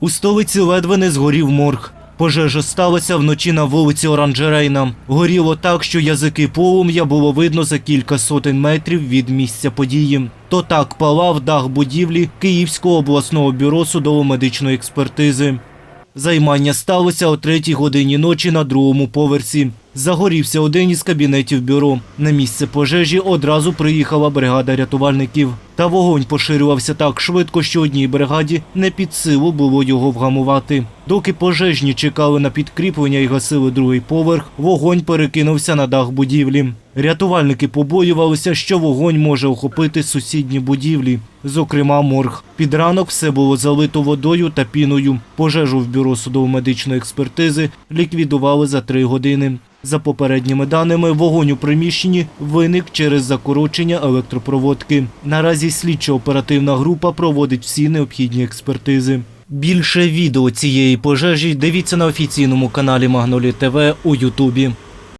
У столиці ледве не згорів морг. Пожежа сталася вночі на вулиці Оранжерейна. Горіло так, що язики полум'я було видно за кілька сотень метрів від місця події. То так палав дах будівлі Київського обласного бюро судово-медичної експертизи. Займання сталося о третій годині ночі на другому поверсі. Загорівся один із кабінетів бюро. На місце пожежі одразу приїхала бригада рятувальників. Та вогонь поширювався так швидко, що одній бригаді не під силу було його вгамувати. Доки пожежні чекали на підкріплення і гасили другий поверх, вогонь перекинувся на дах будівлі. Рятувальники побоювалися, що вогонь може охопити сусідні будівлі, зокрема морг. Під ранок все було залито водою та піною. Пожежу в бюро судово-медичної експертизи ліквідували за три години. За попередніми даними, вогонь у приміщенні виник через закорочення електропроводки. Наразі слідчо-оперативна група проводить всі необхідні експертизи. Більше відео цієї пожежі дивіться на офіційному каналі Магнолі ТВ у Ютубі.